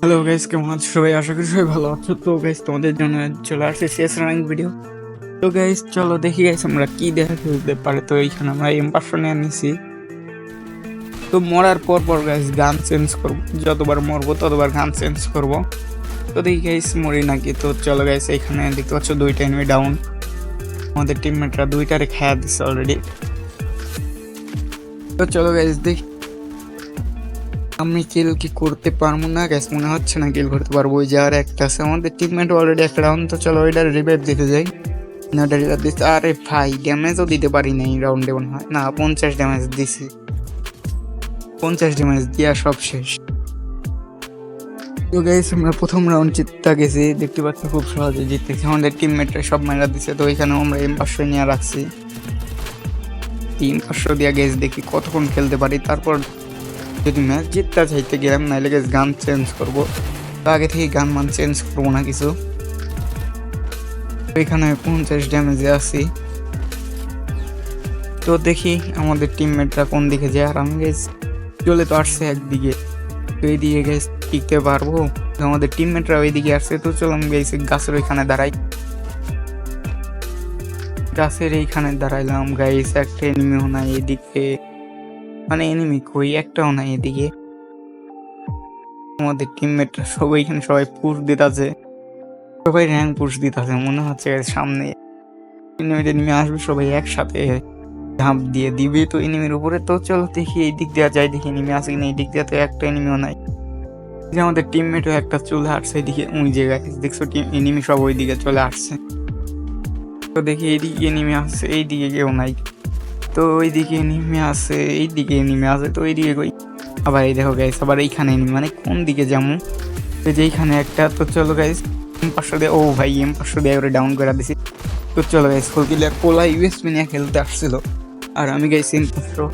Hello guys কেমন আছো সবাই? আশা করি সবাই ভালো আছো। তো গাইস তোমাদের জন্য চলে আসছে শেষ রানিং ভিডিও তো গাইস চলো দেখি গাইস আমরা কি দেখা খেলতে পারে। তো এইখানে আমরা এম পাঁচশো নিয়ে নিছি তো মরার পর পর গাইস গান চেঞ্জ করব। যতবার মরবো, ততবার গান চেঞ্জ করব। তো দেখি গাইস মরি নাকি? তো চলো গাইস এখানে দেখতে পাচ্ছ দুইটা এনিমি ডাউন আমাদের টিমমেটরা দুইটারে খেয়া দিচ্ছে অলরেডি তো চলো গাইস দেখি। আমি কিল কি করতে পারব না? গ্যাস মনে হচ্ছে না কিল করতে পারব। ওই যে আর একটা আছে, আমাদের টিমমেট অলরেডি একটা রাউন্ড তো চলো, ওইটার রিভাইভ দিতে যাই। না রিভাইভ দিচ্ছে। আরে ভাই ড্যামেজও দিতে পারি না এই রাউন্ডে মনে হয়। না, পঞ্চাশ ড্যামেজ দিছি। পঞ্চাশ ড্যামেজ দিয়া সব শেষ। তো গাইস আমরা প্রথম রাউন্ড জিততে গেছি। দেখতে পাচ্ছি, খুব সহজে জিততেছি আমাদের টিমমেটরা সব মারা দিছে, তো ওইখানেও আমরা এম পাঁচশো নিয়ে রাখছি। তিন পাঁচশো দিয়া গেছ দেখি কতক্ষণ খেলতে পারি। তারপর যদি ম্যাচ জিততে চাইতে গেলাম, নাহলে গেছ গান চেঞ্জ করব। তো আগে থেকে গান মান চেঞ্জ করব না কিছু। এখানে পঞ্চাশ ড্যামেজে আছি। তো দেখি আমাদের টিমমেটরা কোন দিকে যায়। আর আমি গেছ চলে তো আসছে একদিকে। তো এইদিকে গেছ টিকতে পারব। তো আমাদের টিমমেটরা ওইদিকে আসছে। তো চলো আমি গেছি গাছের ওইখানে দাঁড়াই। গাছের এইখানে দাঁড়াইলাম গাইস একটা এনিমিও নাই এদিকে মানে এনিমি কই? একটাও নাই এদিকে। আমাদের টিমমেটরা সবাই এখানে সবাই পুশ দিতেছে। সবাই র্যাঙ্ক পুশ দিতেছে, মনে হচ্ছে সামনে এনিমি এনিমি আসবে, সবাই একসাথে ঝাঁপ দিয়ে দিবে। তো এনিমির উপরে তো চলো দেখি এই দিক দেওয়া যায়, দেখি এনিমি আছে কিনা। এই দিক দেওয়া তো একটা এনিমিও নাই। যে আমাদের টিমমেটও একটা চলে আসছে এদিকে, ওই জায়গায় দেখছ টিম এনিমি সব ওই দিকে চলে আসছে। তো দেখি এইদিকে এনিমি আসছে, এই দিকে কেউ নাই। তো ওইদিকে নেমে আসে এইদিকে নেমে আসে তো এইদিকে কই? আবার এই দেখো গাইস আবার এইখানে মানে কোন দিকে যাব তো যে এইখানে একটা, তো চলো গাইস এম পাঁচশো দিয়ে, ও ভাই এম পাঁচশো দিয়ে ওরে ডাউন করে দিছি। তো চলো গাইস প্লেয়ার কোলা ইউএসপি নিয়ে খেলতে আসছিল। আর আমি গাইছি এম পাঁচশো।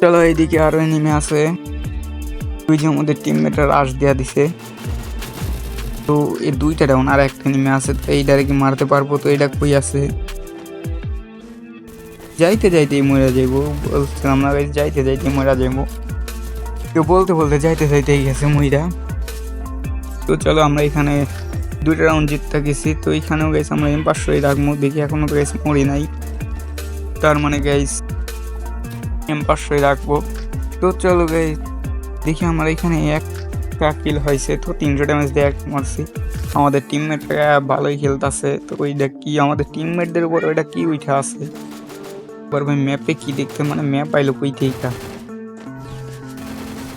চলো এইদিকে আরও নেমে আসে ওই যে আমাদের টিমমেটার আশ দেওয়া দিছে। তো এই দুইটা ডাউন আর একটা নেমে আছে, তো এইটারে কি মারতে পারব? তো এটা কই আছে? যাইতে যাইতেই মরা যাইবো। বলছিলাম না guys, যাইতে যাইতে মরা যাইবো। তো বলতে বলতে যাইতে যাইতেই গেছে মইরা। তো চলো আমরা এখানে দুইটা রাউন্ড জিততে গেছি তো এখানেও গেছি আমরা এম পাঁচশোই রাখব। দেখি এখনও গেছি মরি নাই। তার মানে গাইস এম পাঁচশোই রাখব। তো চলো গাইস দেখি আমার এখানে একটা কিল হয়েছে। তো তিনশো ড্যামেজ দিয়ে এক মারছি। আমাদের টিমমেটরা ভালোই খেলতেছে। তো ওইটা কি? আমাদের টিমমেটদের উপর ওইটা কি উঠে আছে? ভাই ম্যাপে কি দেখতে মানে ম্যাপ আইলো কই থেকে?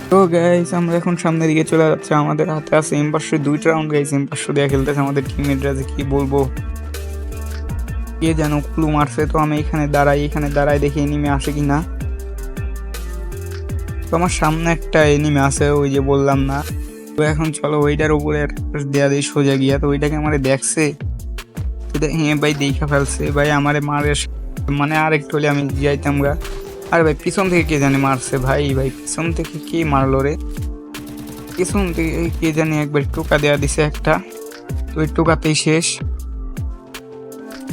তো গাইস আমরা এখন সামনের দিকে চলে যাচ্ছে। আমাদের হাতে আছে এম পাঁচশো দুইটা রাউন্ড গাইস এম পাঁচশো দিয়ে খেলতেছে আমাদের টিমমেটরা যে কি বলব। কে যেন ক্লু মারছে, তো আমি এখানে দাঁড়াই এখানে দাঁড়াই দেখি এনিমে আসে কি না তো আমার সামনে একটা এনিমে আছে, ওই যে বললাম না। তো এখন চলো ওইটার উপরে দেয়া দিই সোজা গিয়া। তো ওইটাকে আমারে দেখছে? হ্যাঁ ভাই, দেখা ফেলছে। ভাই, আমারে মারে। মানে আর একটু হলে আমি যাইতাম গা। আর ভাই, পিছন থেকে কে জানে মারছে? ভাই ভাই, পিছন থেকে কে মারলো রে? পিছন থেকে কে জানে একবার টোকা দেওয়া দিছে একটা। তো ওই টোকাতেই শেষ।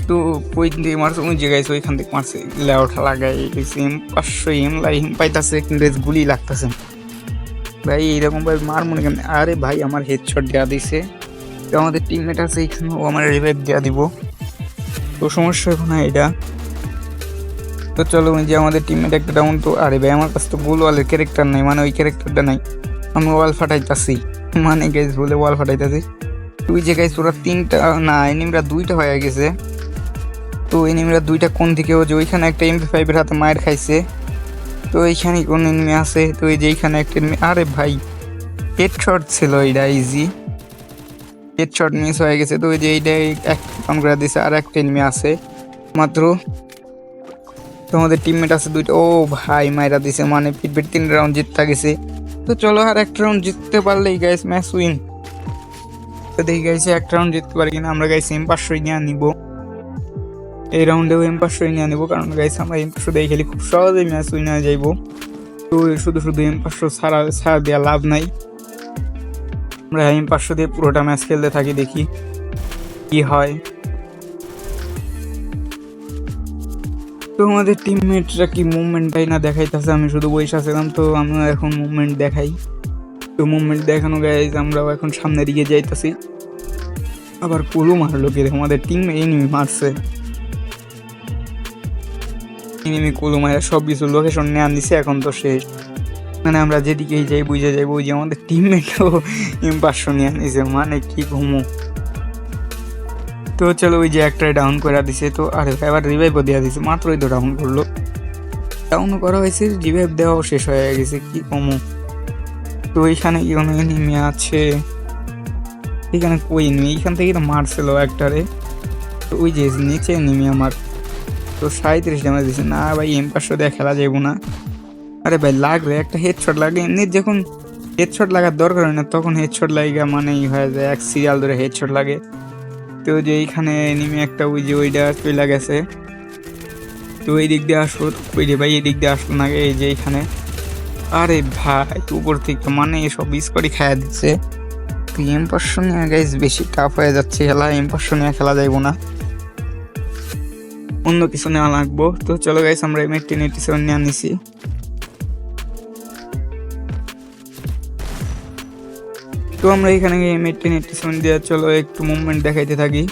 তো ওই দিকে মারছে, ওই জায়গায় ওইখান থেকে মারছে। লেওঠা লাগাই গেছে, এম, পাঁচশো এম লাই হিম পাইতাছে, কিন্তু গুলি লাগতেছে। ভাই, এইরকম ভাই মার মনে কেমন আরে ভাই, আমার হেডশট দেওয়া দিছে। তো আমাদের টিমমেট আছে এখানে, ও আমার রিভাইভ দেওয়া দিব। তো সমস্যা এখন এটা। তো চলো ওই যে আমাদের টিমমেট একটা ডাউন তো, আরে ভাই, আমার কাছে তো গোল ওয়ালের ক্যারেক্টার নাই মানে ওই ক্যারেক্টারটা নাই। আমি ওয়াল ফাটাইতাছি। মানে গেছ বলে ওয়াল ফাটাইতাছি। তুই যে গাইস ওরা তিনটা, না এনিমরা দুইটা হয়ে গেছে। তো এনিমরা দুইটা কোন দিকে? যে ওইখানে একটা এমপি ফাইভের হাতে মায়ের খাইছে। তো এইখানে কোন এনিমি আছে? তো এই যে এইখানে একটা এনিমি আরে ভাই হেড হেডশট ছিল এইটা ইজি হেডশট মিস হয়ে গেছে। তো ওই যে এইটা এক করে দিছে, আর একটা এনিমি আছে। মাত্র তোমাদের টিমমেট আছে দুইটা। ও ভাই, মাইরা দিছে মানে পিট পিট তিন রাউন্ড জিততে গেছে। তো চলো আর একটা রাউন্ড জিততে পারলেই গাইস ম্যাচ উইন তো দেখি গাইছে একটা রাউন্ড জিততে পারি কিনা, আমরা গাইছি এম পাঁচশোই নিয়ে নিব। এই রাউন্ডেও এম পাঁচশোই নিয়ে নিব, কারণ গাইছে আমরা এম পাঁচশো দিয়ে খেলি, খুব সহজেই ম্যাচ উইন হয়ে যাইব। তো শুধু শুধু এম পাঁচশো ছাড়া ছাড়া দেওয়া লাভ নাই। আমরা এম পাঁচশো দিয়ে পুরোটা ম্যাচ খেলতে থাকি, দেখি কি হয়। তো আমাদের টিমমেটরা কি মুভমেন্টটাই না দেখাইতেছে? আমি শুধু বসে ছিলাম, তো আমিও এখন মুভমেন্ট দেখাই। তো মুভমেন্ট দেখানো গাইজ আমরাও এখন সামনের দিকে যাইতাছি। আবার কুলু মারলো কি? আমাদের টিম এনিমি মারছে। এনিমি কুলু মারা সব কিছু লোকেশন নিয়ে আনিছে, এখন তো শেষ। মানে আমরা যেদিকেই যাই, বুঝে যাই যে আমাদের টিমমেটও ইম্পাসশো নিয়ে আনিছে। মানে কি ঘুমো? তো চলো ওই যে একটা ডাউন করে দিছে, তো আরে আবার রিভাইভও দেওয়া দিছে মাত্রই তো ডাউন করল। ডাউন করা হয়েছে রিভাইভ দেওয়াও শেষ হয়ে গেছে, কি কমো? তো এইখানে কি কোনো এনিমি আছে, এখানে কই নেই এইখান থেকে তো মারছিল একটারে। তো ওই যে নিচে এনিমি আমার। তো সাঁত্রিশ ড্যামেজ দিছে, না ভাই এম পাঁচশো দিয়ে খেলা যাব না। আরে ভাই লাগবে একটা হেডশট লাগে, এমনি যখন হেডশট লাগার দরকার হয় না, তখন হেডশট লাগা মানেই হয়ে যায়, এক সিরিয়াল ধরে হেডশট লাগে। তো যে এইখানে এনিমি একটা ওই যে ওইটা চলে গেছে। তো এই দিক দিয়ে আসলো ওই যে ভাই, এই দিক দিয়ে আসলো না এই যে এইখানে। আরে ভাই, উপর থেকে মানে এসব স্কোরই খাইয়া দিচ্ছে। তো এম পাঁচশো নিয়ে গাইজ বেশি টাফ হয়ে যাচ্ছে খেলা এম পাঁচশো নিয়ে খেলা যাইব না। অন্য কিছু নেওয়া লাগবো। তো চলো গাইস আমরা এম এইটিন এইটি সেভেন নিয়ে আনিছি তো আমরা এখানে এম এইটিন এইটি সেভেন দিয়ে চলো, একটু মুভমেন্ট দেখাইতে থাকি।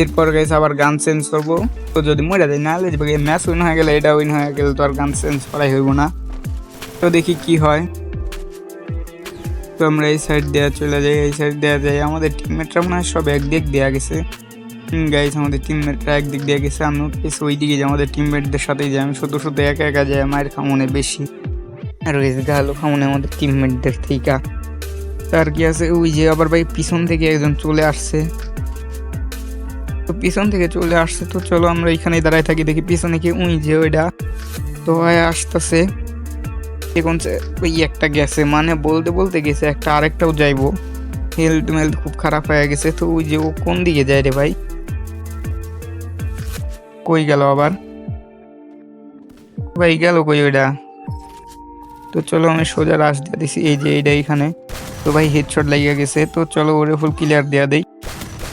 এরপর গাইস আবার গান চেঞ্জ করব। তো যদি মরে যায়, না ম্যাচ উইন হয়ে গেলে এটা উইন হয়ে গেলে তো আর গান চেঞ্জ করাই হইব না। তো দেখি কি হয়। তো আমরা এই সাইড দেওয়া চলে যাই, এই সাইড দেওয়া যাই। আমাদের টিমমেটরা মনে হয় সব একদিক দেওয়া গেছে। গাইজ আমাদের টিমমেটরা একদিক দিয়ে গেছে। আমি উঠতেছি ওই দিকে যে আমাদের টিমমেটদের সাথেই যাই আমি শুধু শুধু একা একা যাই, মায়ের খামনে বেশি। আর ওই গালো খামনে আমাদের টিমমেটদের থেকে তার কি আছে। ওই যে আবার ভাই পিছন থেকে একজন চলে আসছে। তো পিছন থেকে চলে আসছে, তো চলো আমরা এখানে দাঁড়ায় থাকি। দেখি পিছনে কি, উই যে ওইটা তো ভাই আসতেছে। এখন ওই একটা গেছে মানে বলতে বলতে গেছে একটা, আরেকটাও যাইবো। হেলথ মেলথ খুব খারাপ হয়ে গেছে, তো ওই যে ও কোন দিকে যায় রে ভাই? কই গেল আবার? ভাই গেল কই ওইটা তো চলো আমি সোজা রাশ দিয়ে দিছি, এই যে এইটা এখানে। তো ভাই হেডশট লাগিয়ে গেছে। তো চলো ওরে ফুল ক্লিয়ার দেওয়া দেই।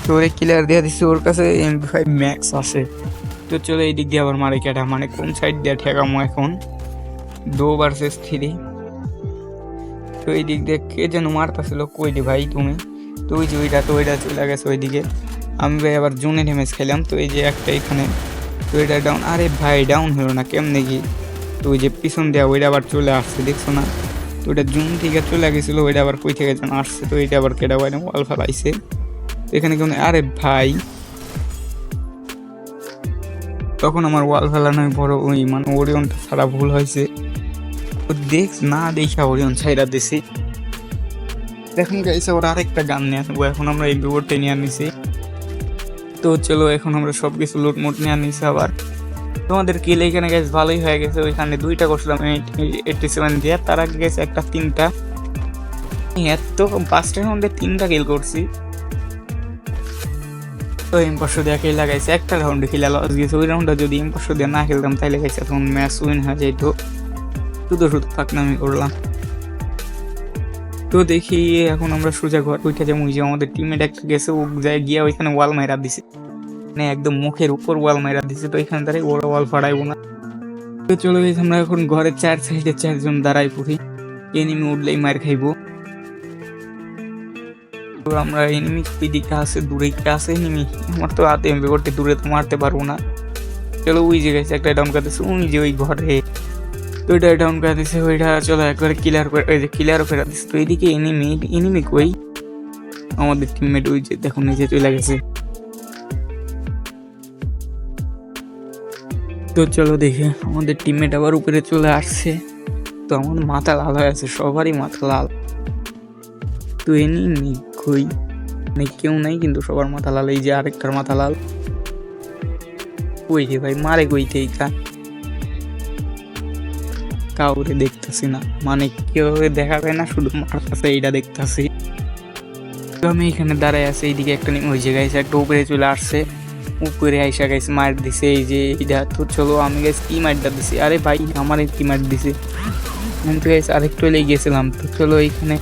তো ওরে ক্লিয়ার দেওয়া দিছি, ওর কাছে এমপি ফাইভ ম্যাক্স আছে। তো চলো এই দিক দিয়ে আবার মারে কেটা মানে কোন সাইড দিয়ে ঠেকামো এখন? দো ভার্সেস থ্রি তো এই দিক দিয়ে কে যেন মারতেছিল, কই রে ভাই তুমি? তো ওই যে ওইটা, তো ওইটা চলে গেছে ওইদিকে। আমি ভাই আবার জুনে ড্যামেজ খেলাম, তো এই যে একটা এখানে, তো এটা ডাউন আরে ভাই ডাউন হলো না, কেমনে কি? তো ওই যে পিছন দেওয়া ওইটা আবার চলে আসছে, দেখছ না? তো ওইটা জুন থেকে চলে গেছিল, ওইটা আবার কই থেকে যেন আসছে, তো এইটা আবার কেটা বাইরে ওয়াল ফেলাইছে তো এখানে কেমন, আরে ভাই। তখন আমার ওয়াল ফেলানোই বড় ওই মানে ওরিয়নটা ছাড়া ভুল হয়েছে। তো দেখ, না দেখা ওরিয়ন ছাইরা দিছি। দেখুন গাইছে ওরা আরেকটা গান নিয়ে আসব, এখন আমরা এই বিবোর্ডটা নিয়ে আনিছি তো চলো, এখন আমরা সব কিছু লুটমুট নিয়ে আনিছি আবার। তোমাদের কিল এখানে গেছে ভালোই হয়ে গেছে। ওইখানে দুইটা করছিলাম এইটটি সেভেন দিয়ে। তার আগে গেছে একটা তিনটা। এত পাঁচটার মধ্যে তিনটা কিল করছি। তো ইম্পাসো দিয়ে খেলে লাগাইছে। একটা রাউন্ডে খেলে লস গেছে ওই রাউন্ডটা যদি ইম্পাসো দিয়ে না খেলতাম, তাইলে গেছে তখন ম্যাচ উইন হয়ে যেত শুধু শুধু ফাঁকনামি করলাম। তো দেখি, এখন আমরা সোজা ঘর ওইটা ওই যে আমাদের টিমের একটা গেছে ও যায় গিয়ে ওইখানে ওয়াল মাইরা দিছে। একদম মুখের উপর ওয়াল মাইরা দিছে, তো এখানে দাঁড়াই ওরা ওয়াল ফাড়াইবো না। তো চলো গেছি, আমরা এখন ঘরের চার সাইডে চারজন দাঁড়াই পড়ি। এনিমি উঠলেই মার খাইবো। তো আমরা এনিমি দিকে আছে, দূরে কে এনিমি আমার তো হাতে এমবি করতে দূরে তো মারতে পারব না। চলো ওই যে গেছে একটা ডাউন কাটতেছে ওই যে ওই ঘরে। তো ওইটা ডাউন করে দিছে ওইটা চলো একবারে ক্লিয়ার করে ওই যে ক্লিয়ার করে দিছে। তো এইদিকে এনিমি এনিমি কই? আমাদের টিমমেট ওই যে দেখুন এই যে চলে গেছে। তো চলো দেখে, আমাদের টিমমেট আবার উপরে চলে আসছে। তো আমার মাথা লাল হয়ে আছে, সবারই মাথা লাল। তো এনিমি কই? মানে কেউ নাই, কিন্তু সবার মাথা লাল, এই যে আরেকটার মাথা লাল। ওই যে ভাই, মারে কই এইটা কাউরে দেখতেছি না। মানে কেউ দেখা যায় না, শুধু মারতেছে এইটা দেখতেছি। তো আমি এখানে দাঁড়ায় আছি, এইদিকে একটা ওই জায়গায় একটা উপরে চলে আসছে। উপরে আইসা গাইছে, মার দিছে, এই যে এইটা তো চলো, আমি গাইছি, কি মারটা দিছি? আরে ভাই, আমার কি মার দিছে? আমি তো গাইছি, আরেকটু লেগে গেছিলাম, তো চলো এইখানে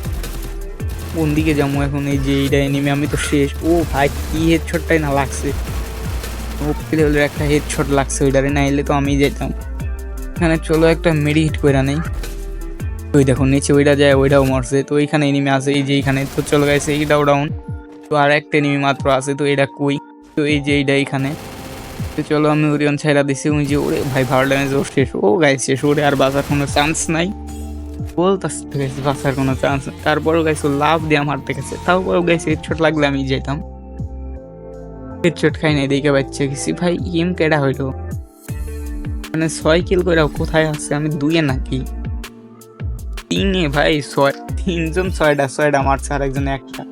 কোন দিকে যাব এখন? এই যে, এইটা এনিমে আমি তো শেষ। ও ভাই, কি হেডশটটাই না লাগছে। ও লেভেলের একটা হেডশট লাগছে ওইটারে না এলে তো আমি যেতাম। এখানে চলো, একটা মেডি হিট করে নেই। ওই দেখো, নিচে ওইটা যায়, ওইটাও মরছে, তো ওইখানে এনিমি আছে, এই যে এইখানে তো চলো গেছে এইটাও ডাউন তো আর একটা এনিমি মাত্র আছে, তো এটা কই? তো এই যে এইটা এইখানে তো চলো আমি ওরিয়ন ছাইরা দিছি, ওই যে ওরে ভাই ভালো ড্যামেজ ও শেষ। ও গাইছে শেষ, ওরে আর বাঁচার কোনো চান্স নাই। বলতাস গেছে বাঁচার কোনো চান্স তারপরও গাইছে লাভ দিয়ে মারতে গেছে। তাও গাইছে হেডশট লাগলে আমি যেতাম। হেডশট খাই নাই, দেখে বাচ্চা গেছি। ভাই ইম কেডা হইল? মানে ছয় কিল করে কোথায় আছে? আমি দুইয়ে নাকি? তিনে ভাই, ছয়, তিনজন, ছয়টা ছয়টা মারছে আর একজন একটা।